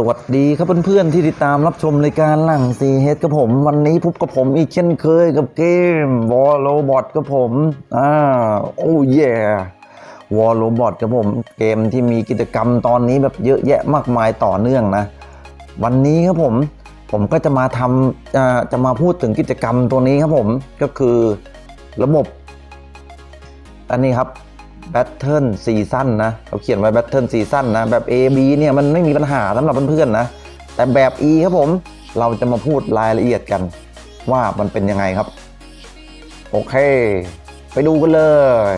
สวัสดีครับเพื่อนๆที่ติดตามรับชมรายการหลังซีเฮดกับผม วันนี้พบกับผมอีกเช่นเคยกับเกมวอลโลบอทกับผมอ่าโอ้เย่วอลโลบอทกับผม เกมที่มีกิจกรรมตอนนี้แบบเยอะแยะมากมายต่อเนื่องนะ วันนี้ครับผมผมก็จะมาทำอ่าจะมาพูดถึงกิจกรรมตัวนี้ครับผมก็คือระบบอันนี้ครับ แบทเทิลซีซั่นนะเขาเขียนไว้ Battle Season นะ แบบ A B เนี่ยมันไม่มีปัญหาสำหรับเพื่อนๆนะ แต่แบบ E ครับผมเราจะมาพูดรายละเอียดกันว่ามันเป็นยังไงครับ โอเค ไปดูกันเลย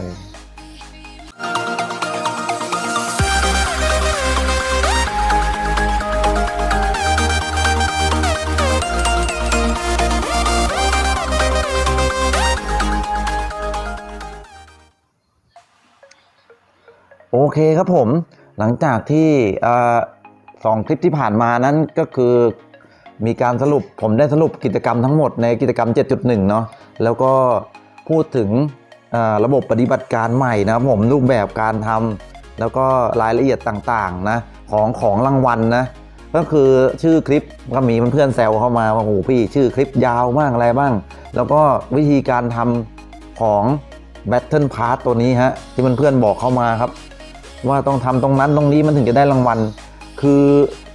อเคครับผมหลังจากที่สองคลิปที่ผ่านมานั้นก็คือมีการสรุปผมได้สรุปกิจกรรมทั้งหมดในกิจกรรม 7.1 เนาะแล้วก็พูดถึงระบบปฏิบัติการใหม่นะครับผมรูปแบบการทำแล้วก็รายละเอียดต่างๆนะของของรางวัลนะก็คือชื่อคลิปก็มีเพื่อนๆแซวเข้ามาว่าโอ้โหพี่ชื่อคลิปยาวบ้างอะไรบ้าง แล้วก็วิธีการทำของ Battle Pass ตัวนี้ฮะที่เพื่อนๆบอกเข้ามาครับ ว่าต้องทำตรงนั้นตรงนี้มันถึงจะได้รางวัล คือ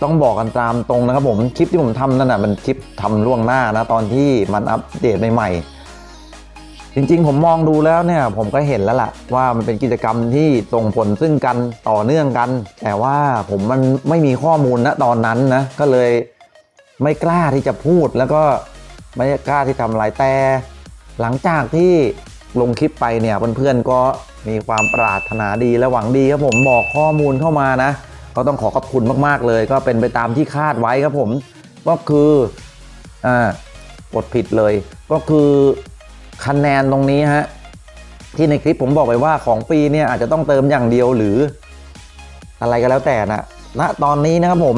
ต้องบอกกันตามตรงนะครับผมคลิปที่ผมทำนั่นน่ะมันคลิปทำล่วงหน้านะตอนที่มันอัปเดตใหม่ๆจริงๆ ผมมองดูแล้วเนี่ยผมก็เห็นแล้วล่ะว่ามันเป็นกิจกรรมที่ส่งผลซึ่งกันต่อเนื่องกัน แต่ว่าผมมันไม่มีข้อมูลนะตอนนั้นนะก็เลยไม่กล้าที่จะพูดแล้วก็ไม่กล้าที่ทำอะไรแต่หลังจากที่ ลงคลิปไปเนี่ยเพื่อนๆก็มีความปรารถนาดีและหวังดีครับผมบอกข้อมูลเข้ามานะ ก็ต้องขอขอบคุณมากๆเลย ก็เป็นไปตามที่คาดไว้ครับผม ก็คืออ่ากดผิดเลย ก็คือคะแนนตรงนี้ฮะที่ในคลิปผมบอกไปว่าของฟรีเนี่ยอาจจะต้องเติมอย่างเดียวหรือ อะไรก็แล้วแต่นะณตอนนี้นะครับผม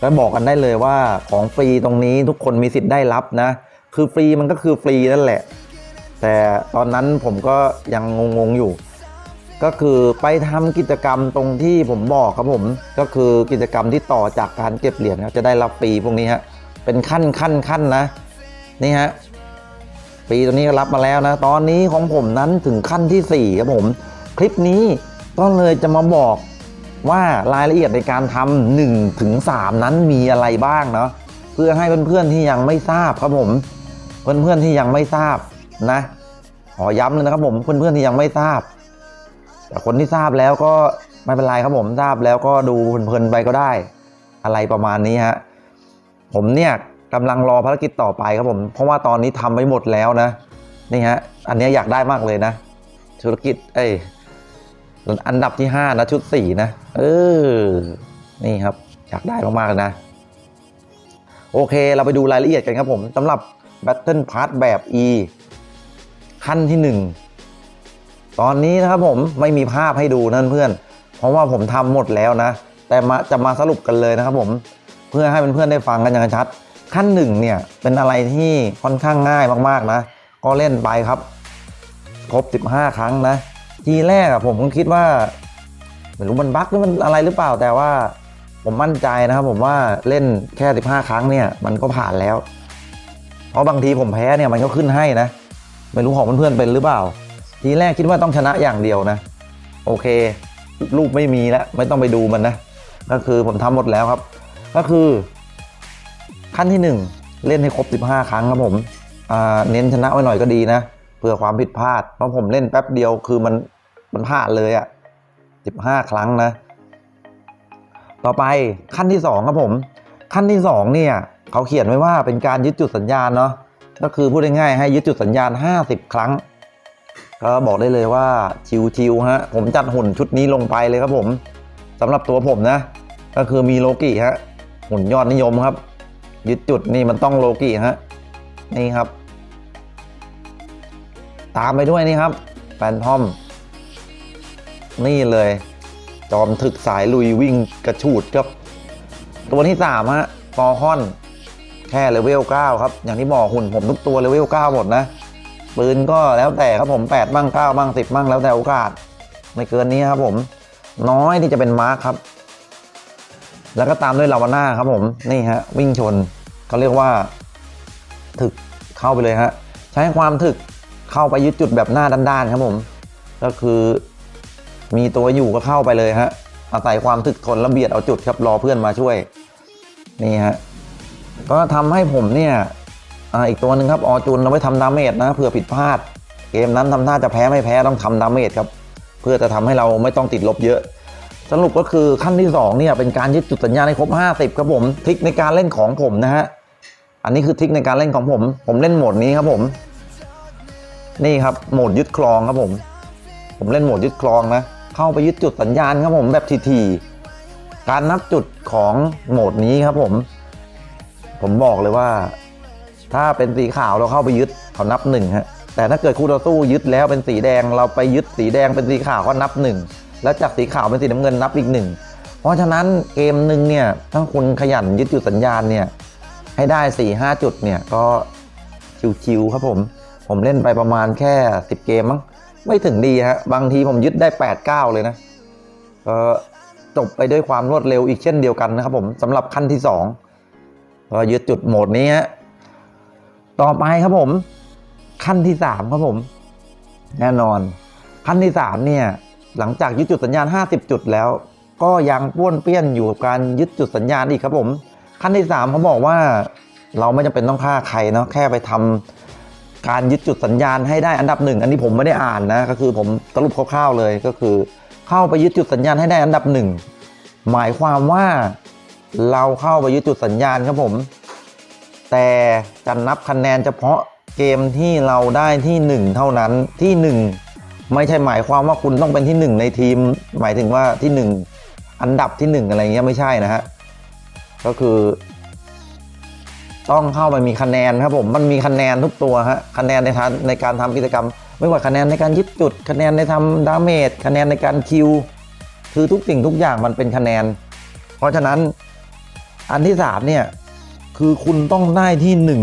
ก็บอกกันได้เลยว่าของฟรีตรงนี้ทุกคนมีสิทธิ์ได้รับนะ คือฟรีมันก็คือฟรีนั่นแหละ แต่ตอนนั้นผมก็ยังงงๆอยู่ ก็คือไปทำกิจกรรมตรงที่ผมบอกครับผม ก็คือกิจกรรมที่ต่อจากการเก็บเหรียญครับจะได้รับฟรีพวกนี้ฮะเป็นขั้นขั้นขั้นนะนี่ฮะปีตัวนี้ก็รับมาแล้วนะ ตอนนี้ของผมนั้นถึงขั้นที่ 4 ครับผม คลิปนี้ก็เลยจะมาบอกว่ารายละเอียดในการทำหนึ่งถึงสามนั้นมีอะไรบ้างเนาะเพื่อให้เพื่อนๆที่ยังไม่ทราบครับผม เพื่อนๆที่ยังไม่ทราบ นะขอย้ำเลยนะครับผมเพื่อนๆที่ยังไม่ทราบ แต่คนที่ทราบแล้วก็ไม่เป็นไรครับผมทราบแล้วก็ดูเพลินๆไปก็ได้ อะไรประมาณนี้ฮะผมเนี่ยกำลังรอภารกิจต่อไปครับผม เพราะว่าตอนนี้ทำไปหมดแล้วนะนี่ฮะอันนี้อยากได้มากเลยนะ ธุรกิจ เอ้ยอันดับที่ 5 นะ ชุด 4 นะ เออ นี่ครับ อยากได้มากๆนะ โอเค เราไปดูรายละเอียดกันครับผมสำหรับ Battle Pass แบบ E ขั้นที่ 1 ตอนนี้นะครับผมไม่มีภาพให้ดูนั่นเพื่อน เพราะว่าผมทำหมดแล้วนะ แต่มาจะมาสรุปกันเลยนะครับผมเพื่อให้เพื่อนๆได้ฟังกันอย่างชัด ขั้นหนึ่งเนี่ยเป็นอะไรที่ค่อนข้างง่ายมากๆนะ ก็เล่นไปครับ ครบ 15 ครั้งนะ ทีแรกอะผมก็คิดว่าไม่รู้มันบั๊กหรือมันอะไรหรือเปล่าแต่ว่าผมมั่นใจนะครับผมว่าเล่นแค่ 15 ครั้งเนี่ยมันก็ผ่านแล้ว เพราะบางทีผมแพ้เนี่ยมันก็ขึ้นให้นะ ไม่รู้ของเพื่อนๆเป็นหรือเปล่า ทีแรกคิดว่าต้องชนะอย่างเดียวนะ โอเค รูปไม่มีแล้วไม่ต้องไปดูมันนะ ก็คือผมทำหมดแล้วครับ ก็คือ ขั้นที่ 1 เล่นให้ครบ 15 ครั้งครับผมเน้นชนะไว้หน่อยก็ดีนะเพื่อความผิดพลาดเพราะผมเล่นแป๊บเดียวคือมันมันพลาดเลยอะ่ะ15 ครั้งนะ ต่อไปขั้นที่ 2 ครับผม ขั้นที่ 2 เนี่ยเขาเขียนไว้ว่าเป็นการยึดจุดสัญญาณเนาะ ก็คือพูดง่ายๆให้ยึดจุดสัญญาณ 50 ครั้ง ก็บอกได้เลยว่าชิวๆฮะผมจัดหุ่นชุดนี้ลงไปเลยครับผมสำหรับตัวผมนะ ก็คือมีโลกิฮะหุ่นยอดนิยมครับ ยึดจุดนี่มันต้องโลกิฮะนี่ครับ ตามไปด้วยนี่ครับแฟนทอม นี่เลย จอมถึกสายลุยวิ่งกระฉูดครับ ตัวที่3ฮะฟอร์คอน แค่เลเวล9ครับ อย่างที่บอกหุ่นผมทุกตัวเลเวล9หมดนะปืนก็แล้วแต่ครับผม8บ้าง9บ้าง10บ้างแล้วแต่โอกาส ไม่เกินนี้ครับผม น้อยที่จะเป็นมาร์คครับ แล้วก็ตามด้วยลาวาน่าครับผมนี่ฮะวิ่งชนเขาเรียกว่า ถึกเข้าไปเลยฮะใช้ความถึกเข้าไปยึดจุดแบบหน้าด้านๆครับผม ก็คือ มีตัวอยู่ก็เข้าไปเลยฮะอาศัยความถึกทนและเบียดเอาจุดครับรอเพื่อนมาช่วย นี่ฮะ ก็ทำให้ผมเนี่ยออีกตัวหนึ่งครับออจุนเอาไว้ทำดาเมจนะเผื่อผิดพลาด เกมนั้นทำท่าจะแพ้ไม่แพ้ต้องทำดาเมจครับ เพื่อจะทำให้เราไม่ต้องติดลบเยอะ สรุปก็คือขั้นที่2เนี่ยเป็นการยึดจุดสัญญาณให้ครบ 50ครับผมทิคในการเล่นของผมนะฮะอันนี้คือทิคในการเล่นของผม ผมเล่นโหมดนี้ครับผม นี่ครับโหมดยึดคลองครับผม ผมเล่นโหมดยึดคลองนะเข้าไปยึดจุดสัญญาณครับผมแบบทีๆการนับจุดของโหมดนี้ครับผม ผมบอกเลยว่า ถ้าเป็นสีขาวเราเข้าไปยึดเขานับหนึ่งฮะแต่ถ้าเกิดคู่ต่อสู้ยึดแล้วเป็นสีแดงเราไปยึดสีแดงเป็นสีขาวก็นับหนึ่งแล้วจากสีขาวเป็นสีน้ำเงินนับอีกหนึ่งเพราะฉะนั้นเกมหนึ่งเนี่ยถ้าคุณขยันยึดจุดสัญญาณเนี่ยให้ได้4ี่ห้าจุดเนี่ยก็ชิวๆครับผม ผมเล่นไปประมาณแค่ 10 เกมมั้งไม่ถึงดีฮะบางทีผมยึดได้8 9เลยนะก็จบไปด้วยความรวดเร็วอีกเช่นเดียวกันนะครับผมสำหรับขั้นที่ 2 ก็ยึดจุดโหมดนี้ฮะต่อไปครับผม ขั้นที่3ครับผม แน่นอน ขั้นที่3เนี่ย หลังจากยึดจุดสัญญาณ 50 จุดแล้ว ก็ยังป้วนเปี้ยนอยู่กับการยึดจุดสัญญาณอีกครับผม ขั้นที่3เขาบอกว่า เราไม่จำเป็นต้องฆ่าใครเนาะแค่ไปทำการยึดจุดสัญญาณให้ได้อันดับหนึ่งอันนี้ผมไม่ได้อ่านนะก็คือผมสรุปคร่าวๆเลยก็คือ เข้าไปยึดจุดสัญญาณให้ได้อันดับหนึ่งหมายความว่า เราเข้าไปยึดจุดสัญญาณครับผม แต่จะนับคะแนนเฉพาะเกมที่เราได้ที่หนึ่งเท่านั้นที่หนึ่งไม่ใช่หมายความว่าคุณต้องเป็นที่หนึ่งในทีม หมายถึงว่าที่หนึ่งอันดับที่หนึ่งอะไรเงี้ยไม่ใช่นะฮะก็คือ ต้องเข้าไปมีคะแนนครับผมมันมีคะแนนทุกตัวฮะคะแนนในทางในการทำกิจกรรม ไม่ว่าคะแนนในการยึดจุด คะแนนในทำดาเมจคะแนนในการคิวคือทุกสิ่งทุกอย่างมันเป็นคะแนน เพราะฉะนั้น อันที่สามเนี่ยคือคุณต้องได้ที่หนึ่ง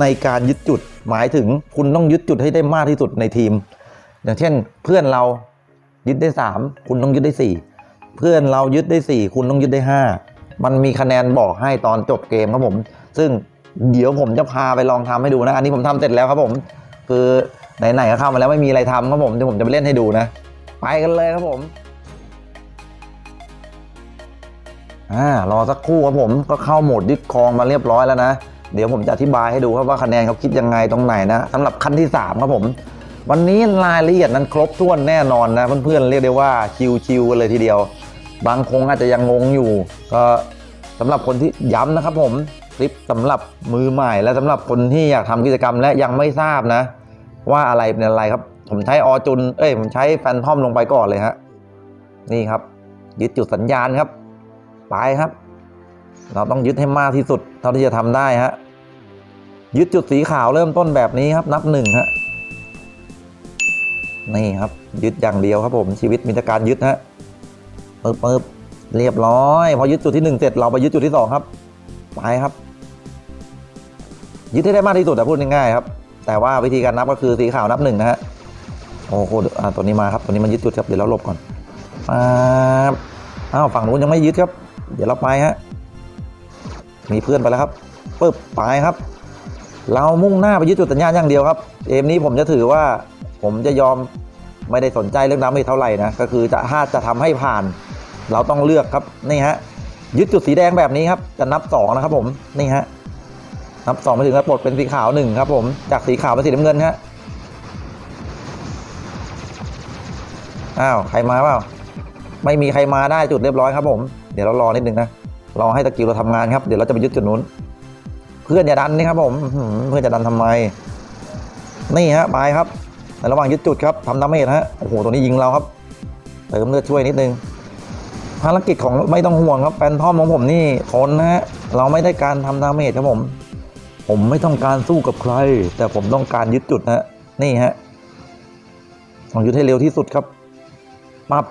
ในการยึดจุด หมายถึงคุณต้องยึดจุดให้ได้มากที่สุดในทีม อย่างเช่นเพื่อนเรายึดได้สามคุณต้องยึดได้สี่เพื่อนเรายึดได้สี่คุณต้องยึดได้ห้ามันมีคะแนนบอกให้ตอนจบเกมครับผม ซึ่งเดี๋ยวผมจะพาไปลองทำให้ดูนะ อันนี้ผมทำเสร็จแล้วครับผม คือไหนๆก็เข้ามาแล้วไม่มีอะไรทำครับผมเดี๋ยวผมจะไปเล่นให้ดูนะ ไปกันเลยครับผม อ่ารอสักครู่ครับผมก็เข้าโหมดยึดคองมาเรียบร้อยแล้วนะ เดี๋ยวผมจะอธิบายให้ดูครับว่าคะแนนเขาคิดยังไงตรงไหนนะสำหรับขั้นที่ 3 ครับผม วันนี้รายละเอียดนั้นครบถ้วนแน่นอนนะเพื่อนๆเรียกได้ว่าชิวๆกันเลยทีเดียว บางคงอาจจะยังงงอยู่ ก็สำหรับคนที่ย้ำนะครับผมคลิปสำหรับมือใหม่ และสำหรับคนที่อยากทำกิจกรรมและยังไม่ทราบนะ ว่าอะไรเป็นอะไรครับ ผมใช้ออจุน เอ้ยผมใช้แฟนทอมลงไปก่อนเลยฮะนี่ครับยึดจุดสัญญาณครับ ไปครับ เราต้องยึดให้มากที่สุด เท่าที่จะทำได้ฮะยึดจุดสีขาวเริ่มต้นแบบนี้ครับ นับหนึ่งฮะนี่ครับ ยึดอย่างเดียวครับผมชีวิตมีแต่การยึดฮะปึ๊บปึ๊บเรียบร้อย พอยึดจุดที่หนึ่งเสร็จเราไปยึดจุดที่สองครับไปครับ ยึดให้ได้มากที่สุดอะพูดง่ายๆครับ แต่ว่าวิธีการนับก็คือสีขาวนับหนึ่งนะฮะโอ้โหตัวนี้มาครับตัวนี้มันยึดจุดครับเดี๋ยวเราหลบก่อนป๊าบอ้าวฝั่งนู้นยังไม่ยึดครับ เดี๋ยวเราไปฮะ มีเพื่อนไปแล้วครับปึ๊บไปครับ เรามุ่งหน้าไปยึดจุดสัญญาณอย่างเดียวครับ เกมนี้ผมจะถือว่า ผมจะยอมไม่ได้สนใจเรื่องดาเมจเท่าไหร่นะ ก็คือจะถ้าจะทำให้ผ่าน เราต้องเลือกครับ นี่ฮะ ยึดจุดสีแดงแบบนี้ครับ จะนับสองนะครับผม นี่ฮะ นับสองไปถึงแล้วปลดเป็นสีขาวหนึ่งครับผม จากสีขาวเป็นสีน้ำเงินฮะ อ้าว ใครมาเปล่า ไม่มีใครมาได้จุดเรียบร้อยครับผม เดี๋ยวเรารอนิดนึงนะรอให้ตะกิวเราทำงานครับ เดี๋ยวเราจะไปยึดจุดนู้น เพื่อนอย่าดันนี่ครับผมเพื่อนจะดันทำไม นี่ฮะไปครับในระหว่างยึดจุดครับทำดาเมจฮะโอ้โหตัวนี้ยิงเราครับเติมเลือดช่วยนิดนึงภารกิจของไม่ต้องห่วงครับแฟนทอมของผมนี่ทนนะฮะเราไม่ได้การทำดาเมจครับผม ผมไม่ต้องการสู้กับใคร แต่ผมต้องการยึดจุดนะฮะนี่ฮะต้องยึดให้เร็วที่สุดครับปั๊บ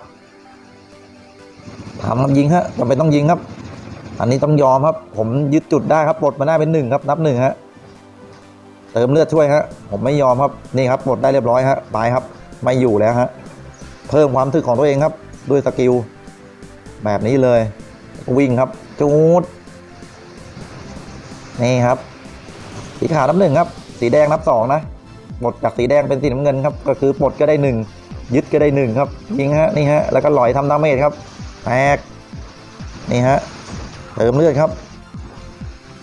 ทำครับยิงฮะจำเป็นต้องยิงครับ อันนี้ต้องยอมครับ ผมยึดจุดได้ครับปลดมาได้เป็นหนึ่งครับนับหนึ่งฮะเติมเลือดช่วยฮะผมไม่ยอมครับนี่ครับปลดได้เรียบร้อยฮะไปครับ ไม่อยู่แล้วฮะเพิ่มความถึกของตัวเองครับ ด้วยสกิลแบบนี้เลย วิ่งครับจูดนี่ครับ สีขาวนับหนึ่งครับ สีแดงนับสองนะปลดจากสีแดงเป็นสีน้ำเงินครับ ก็คือปลดก็ได้หนึ่งยึดก็ได้หนึ่งครับยิงฮะนี่ฮะแล้วก็ลอยทำดาเมจครับ แตกนี่ฮะเติมเลือดครับ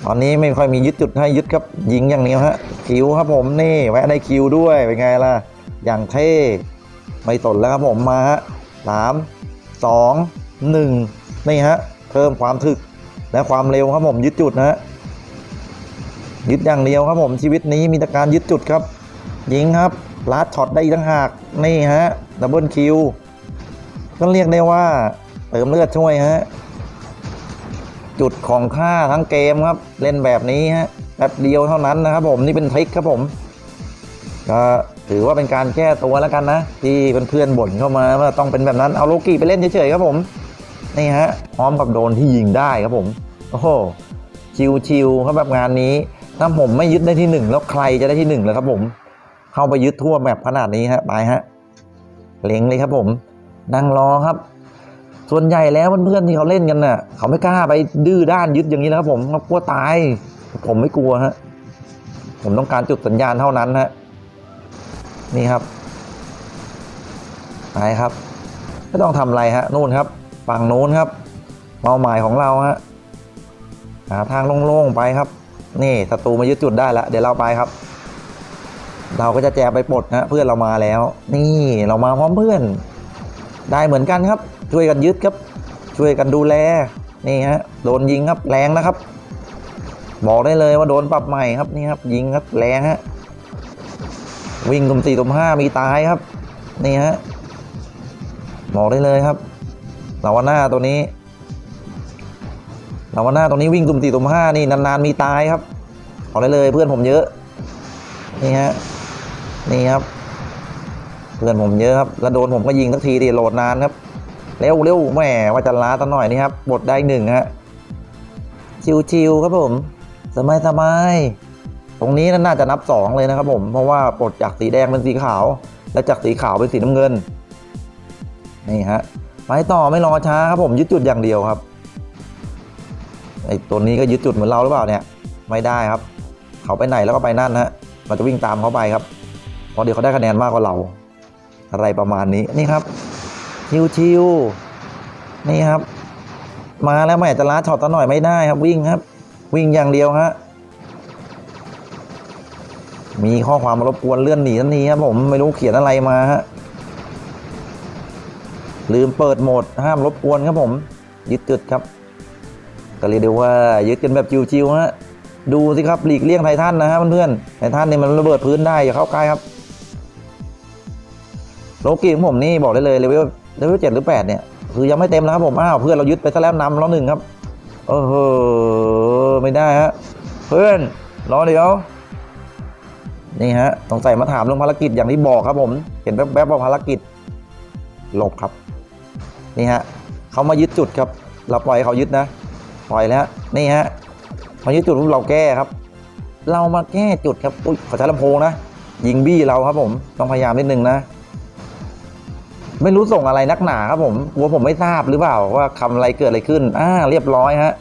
ตอนนี้ไม่ค่อยมียึดจุดให้ยึดครับ ยิงอย่างเดียวฮะคิวครับผมนี่แวะได้คิวด้วยเป็นไงล่ะ อย่างเท่ไม่สนแล้วครับผมมาฮะสามสองหนึ่งนี่ฮะเพิ่มความถึกและความเร็วครับผมยึดจุดนะฮะยึดอย่างเดียวครับผมชีวิตนี้มีแต่การยึดจุดครับ ยิงครับลัดช็อตได้อีกต่างหากนี่ฮะดับเบิลคิวก็เรียกได้ว่า เติมเลือดช่วยฮะ จุดของค่าทั้งเกมครับ เล่นแบบนี้ฮะแป๊บเดียวเท่านั้นนะครับผมนี่เป็นทริคครับผม ก็ถือว่าเป็นการแก้ตัวแล้วกันนะ ที่เพื่อนๆบ่นเข้ามาว่าต้องเป็นแบบนั้นเอาโลกิไปเล่นเฉยๆครับผมนี่ฮะพร้อมกับโดนที่ยิงได้ครับผมโอ้โหชิวๆครับแบบงานนี้ ถ้าผมไม่ยึดได้ที่หนึ่งแล้วใครจะได้ที่หนึ่งเลยครับผม เข้าไปยึดทั่วแมปขนาดนี้ฮะไปฮะเล็งเลยครับผมนั่งรอครับ ส่วนใหญ่แล้วเพื่อนๆที่เขาเล่นกันน่ะ เขาไม่กล้าไปดื้อด้านยึดอย่างนี้นะครับผมเขากลัวตาย ผมไม่กลัวฮะผมต้องการจุดสัญญาณเท่านั้นฮะนี่ครับไปครับไม่ต้องทำอะไรฮะนู่นครับฝั่งนู้นครับเป้าหมายของเราฮะหาทางโล่งๆไปครับ นี่ศัตรูมายึดจุดได้แล้วเดี๋ยวเราไปครับ เราก็จะแจกไปปลดนะเพื่อนเรามาแล้ว นี่เรามาพร้อมเพื่อน ได้เหมือนกันครับ ช่วยกันยึดครับ ช่วยกันดูแลนี่ฮะโดนยิงครับแรงนะครับ บอกได้เลยว่าโดนปรับใหม่ครับนี่ครับ ยิงครับแรงฮะวิ่งตุ่มสี่ตุ่มห้ามีตายครับ นี่ฮะบอกได้เลยครับลาวาน่าตัวนี้ลาวาน่าตัวนี้วิ่งตุ่มสี่ตุ่มห้านี่นานๆมีตายครับบอกได้เลยเพื่อนผมเยอะ นี่ฮะนี่ครับเพื่อนผมเยอะครับ แล้วโดนผมก็ยิงทักทีดิโหลดนานครับ เร็วเร็วแหมว่าจะล้าตั้หน่อยนี่ครับบทได้หนึ่งฮะชิวๆครับผมสบายสบายตรงนี้น่าจะนับสองเลยนะครับผมเพราะว่าปลดจากสีแดงเป็นสีขาว และจากสีขาวเป็นสีน้ำเงินนี่ฮะไปต่อไม่รอช้าครับผมยึดจุดอย่างเดียวครับไอตัวนี้ก็ยึดจุดเหมือนเราหรือเปล่าเนี่ยไม่ได้ครับ เขาไปไหนแล้วก็ไปนั่นฮะเราจะวิ่งตามเขาไปครับเพราะเดี๋ยวเขาได้คะแนนมากกว่าเรา อะไรประมาณนี้นี่ครับ ชิวๆนี่ครับ มาแล้วแม่จะล้าช็อตตั้งหน่อยไม่ได้ครับ วิ่งครับ วิ่งอย่างเดียวฮะมีข้อความมารบกวนเลื่อนหนีทันทีครับผมไม่รู้เขียนอะไรมาฮะลืมเปิดโหมดห้ามรบกวนครับผม ยึดจุดครับ ก็เรียกได้ว่ายึดกันแบบจิวๆฮะดูสิครับหลีกเลี่ยงไททันนะฮะเพื่อนๆไททันนี่มันระเบิดพื้นได้อย่าเข้าใกล้ครับโลกีของผมนี่บอกได้เลยเลเวล เลเวลเจ็ดหรือแปดเนี่ยคือยังไม่เต็มนะครับผม อ้าวเพื่อนเรายึดไปซะแล้วนำแล้วหนึ่งครับเออเฮ้อไม่ได้ฮะเพื่อนรอเดี๋ยวนี่ฮะสงสัยมาถามเรื่องภารกิจอย่างที่บอกครับผม เห็นแป๊บๆว่าภารกิจหลบครับ นี่ฮะเขามายึดจุดครับ เราปล่อยเขายึดนะ ปล่อยแล้วนี่ฮะมายึดจุดเราแก้ครับ เรามาแก้จุดครับอุ้ยขอใช้ลำโพงนะยิงบี้เราครับผมต้องพยายามนิดนึงนะ ไม่รู้ส่งอะไรนักหนาครับผมกลัวผมไม่ทราบหรือเปล่าว่าคำอะไรเกิดอะไรขึ้น อ่า เรียบร้อยฮะ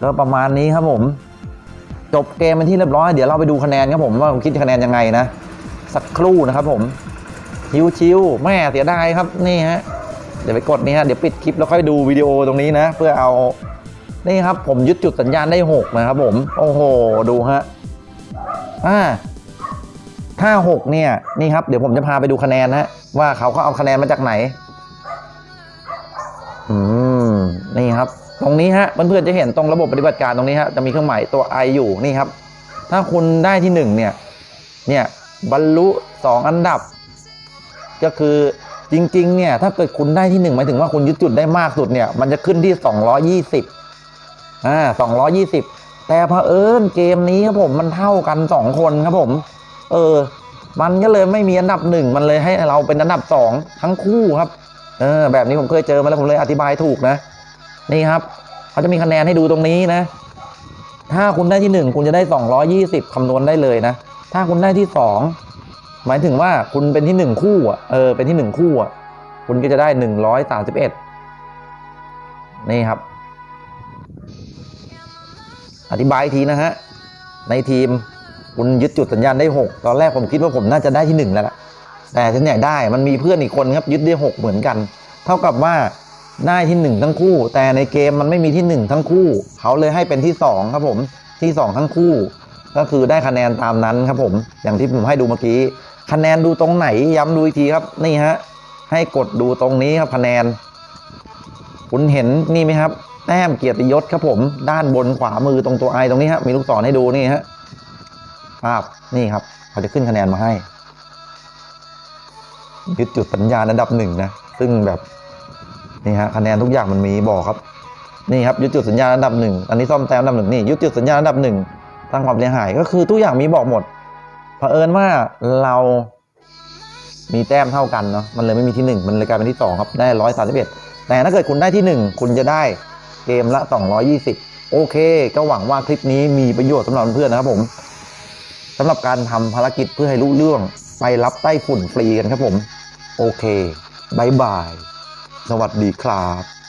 ก็ประมาณนี้ครับผม จบเกมเป็นที่เรียบร้อย เดี๋ยวเราไปดูคะแนนครับผมว่าผมคิดคะแนนยังไงนะ สักครู่นะครับผมชิวแม่เสียดายครับนี่ฮะเดี๋ยวไปกดนี่ฮะเดี๋ยวปิดคลิปแล้วค่อยดูวิดีโอตรงนี้นะ เพื่อเอานี่ครับผมยึดจุดสัญญาณได้หกนะครับผม โอ้โห ดูฮะอ่า ถ้าหกเนี่ยนี่ครับเดี๋ยวผมจะพาไปดูคะแนนนะว่าเขาเขาเอาคะแนนมาจากไหน อืมนี่ครับ ตรงนี้ฮะเพื่อนๆจะเห็นตรงระบบปฏิบัติการตรงนี้ฮะจะมีเครื่องหมายตัว i อยู่นี่ครับ ถ้าคุณได้ที่หนึ่งเนี่ยเนี่ยบรรลุสองอันดับ ก็คือจริงๆเนี่ยถ้าเกิดคุณได้ที่หนึ่งหมายถึงว่าคุณยึดจุดได้มากสุดเนี่ยมันจะขึ้นที่สองร้อยี่สิบอ่าสองร้อยี่สิบแต่เผอิญเกมนี้ครับผมมันเท่ากันสองคนครับผม เออ มันก็เลยไม่มีอันดับหนึ่งมันเลยให้เราเป็นอันดับสองทั้งคู่ครับเออแบบนี้ผมเคยเจอมาแล้วผมเลยอธิบายถูกนะ นี่ครับเขาจะมีคะแนนให้ดูตรงนี้นะ ถ้าคุณได้ที่หนึ่งคุณจะได้สองร้อยี่สิบคำนวณได้เลยนะ ถ้าคุณได้ที่สองหมายถึงว่าคุณเป็นที่หนึ่งคู่อะเออเป็นที่หนึ่งคู่อะคุณก็จะได้หนึ่งร้อยสามสิบเอ็ดนี่ครับ อธิบายทีนะฮะในทีม คุณยึดจุดสัญญาณได้ 6 ตอนแรกผมคิดว่าผมน่าจะได้ที่ 1 แล้วละแต่ที่ไหนได้มันมีเพื่อนอีกคนครับยึดได้ 6 เหมือนกัน เท่ากับว่าได้ที่ 1 ทั้งคู่ แต่ในเกมมันไม่มีที่ 1 ทั้งคู่ เขาเลยให้เป็นที่ 2 ครับผมที่ 2 ทั้งคู่ ก็คือได้คะแนนตามนั้นครับผม อย่างที่ผมให้ดูเมื่อกี้ คะแนนดูตรงไหนย้ำดูอีกทีครับนี่ฮะให้กดดูตรงนี้ครับคะแนน คุณเห็นนี่ไหมครับแต้มเกียรติยศครับผม ด้านบนขวามือตรงตัวไอตรงนี้ฮะมีลูกศรให้ดูนี่ฮะ ภาพนี่ครับเขาจะขึ้นคะแนนมาให้ยึดจุดสัญญาณอันดับหนึ่งนะซึ่งแบบนี่ฮะคะแนนทุกอย่างมันมีบอกครับ นี่ครับยึดจุดสัญญาณอันดับหนึ่งอันนี้ซ่อมแต้มอันดับหนึ่งนี่ยึดจุดสัญญาณอันดับหนึ่งสร้างความเสียหายก็คือทุกอย่างมีบอกหมดเผอิญว่าเรามีแต้มเท่ากันเนาะมันเลยไม่มีที่หนึ่งมันเลยกลายเป็นที่สองครับ ได้ร้อยสามสิบเอ็ดแต่ถ้าเกิดคุณได้ที่หนึ่งคุณจะได้เกมละสองร้อยี่สิบโอเค ก็หวังว่าคลิปนี้มีประโยชน์สำหรับเพื่อนนะครับผม สำหรับการทำภารกิจเพื่อให้รู้เรื่องไปรับไต้ฝุ่นฟรีกันครับผม โอเคบายบาย สวัสดีครับ